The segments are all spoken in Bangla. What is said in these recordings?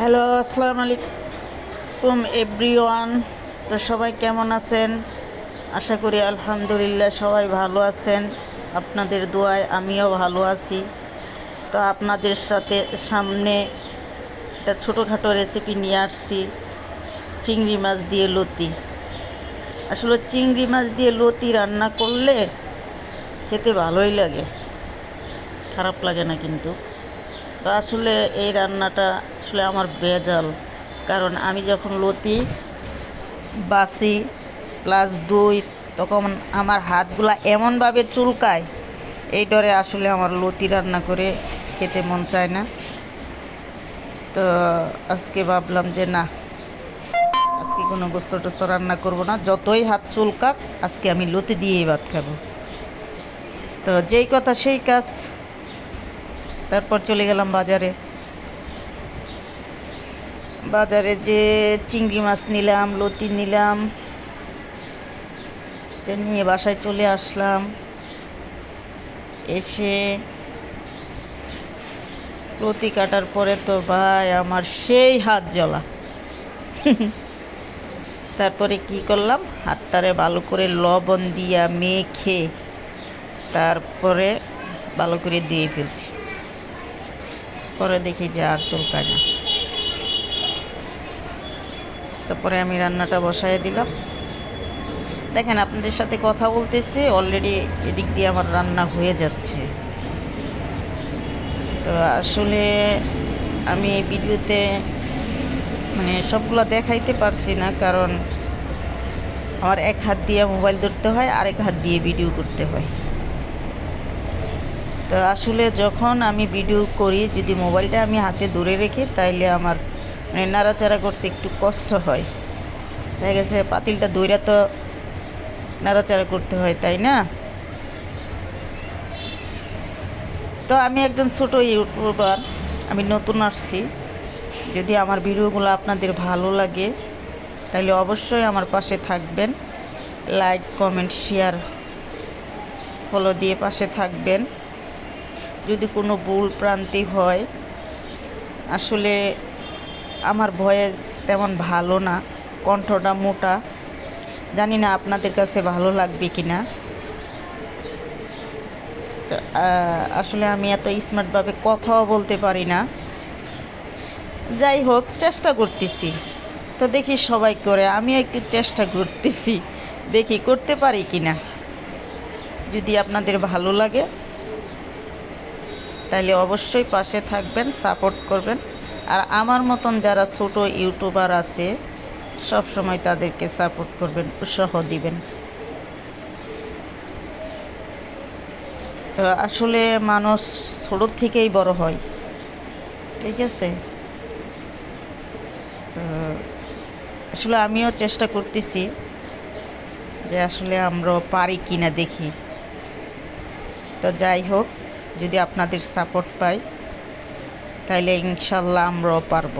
হ্যালো আসসালামু আলাইকুম এভরিওয়ান। তো সবাই কেমন আছেন? আশা করি আলহামদুলিল্লাহ সবাই ভালো আছেন। আপনাদের দোয়ায় আমিও ভালো আছি। তো আপনাদের সাথে সামনে একটা ছোটোখাটো রেসিপি নিয়ে আসছি, চিংড়ি মাছ দিয়ে লতি। আসলে চিংড়ি মাছ দিয়ে লতি রান্না করলে খেতে ভালোই লাগে, খারাপ লাগে না কিন্তু। তো আসলে এই রান্নাটা আসলে আমার বেজাল। কারণ আমি যখন লতি, বাসি প্লাস দুই, তখন আমার হাতগুলা এমনভাবে চুলকায়, এই ডরে আসলে আমার লতি রান্না করে খেতে মন চায় না। তো আজকে ভাবলাম যে না, আজকে কোনো গোস্ত টোস্ত রান্না করব না। যতই হাত চুলকাক, আজকে আমি লতি দিয়েই ভাত খাব। তো যেই কথা সেই কাজ। তারপর চলে গেলাম বাজারে। বাজারে যে চিংড়ি মাছ নিলাম, লতি নিলাম নিয়ে বাসায় চলে আসলাম। এসে লতি কাটার পরে তো ভাই আমার সেই হাত জ্বলা। তারপরে কি করলাম? হাতটারে ভালো করে লবণ দিয়া মেখে তারপরে ভালো করে দিয়ে ফেলছি। পরে দেখি যে আর চুলকায় না। তারপরে আমি রান্নাটা বসায় দিলাম। দেখেন, আপনাদের সাথে কথা বলতেছি অলরেডি এদিক দিয়ে আমার রান্না হয়ে যাচ্ছে। তো আসলে আমি এই ভিডিওতে মানে সবগুলো দেখাইতে পারছি না, কারণ আমার এক হাত দিয়ে মোবাইল ধরতে হয়, আরেক হাত দিয়ে ভিডিও করতে হয়। তো আসলে যখন আমি ভিডিও করি, যদি মোবাইলটা আমি হাতে দূরে রেখে, তাইলে আমার মানে নাড়াচাড়া করতে একটু কষ্ট হয়। দেখা গেছে পাতিলটা দইরা তো নাড়াচাড়া করতে হয়, তাই না? তো আমি একজন ছোট ইউটিউবার, আমি নতুন আসছি। যদি আমার ভিডিওগুলো আপনাদের ভালো লাগে, তাহলে অবশ্যই আমার পাশে থাকবেন। লাইক, কমেন্ট, শেয়ার, ফলো দিয়ে পাশে থাকবেন। যদি কোনো ভুল প্রান্তি হয়, আসলে আমার ভয়েস তেমন ভালো না, কণ্ঠটা মোটা। জানি না আপনাদের কাছে ভালো লাগবে কি না আসলে আমি এত স্মার্টভাবে কথাও বলতে পারি না। যাই হোক, চেষ্টা করতেছি। তো দেখি সবাই করে, আমিও একটু চেষ্টা করতেছি, দেখি করতে পারি কি না যদি আপনাদের ভালো লাগে তাহলে অবশ্যই পাশে থাকবেন সাপোর্ট করবেন। আর আমার মতন যারা ছোট ইউটিউবার আছে সব সময় তাদেরকে সাপোর্ট করবেন, উৎসাহ দিবেন। তো আসলে মানুষ ছোট থেকেই বড় হয়, ঠিক আছে? তো আসলে আমিও চেষ্টা করতেছি যে আসলে আমরা পারি কিনা দেখি। তো যাই হোক, যদি আপনাদের সাপোর্ট পাই তাহলে ইনশাল্লাহ আমরাও পারব।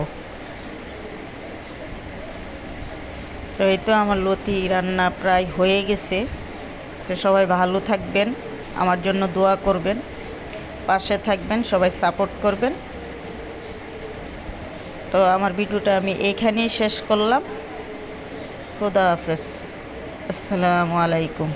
তো এই তো আমার লতি রান্না প্রায় হয়ে গেছে। তো সবাই ভালো থাকবেন, আমার জন্য দোয়া করবেন, পাশে থাকবেন, সবাই সাপোর্ট করবেন। তো আমার ভিডিওটা আমি এখানেই শেষ করলাম। খুদা হাফেজ। আসসালামু আলাইকুম।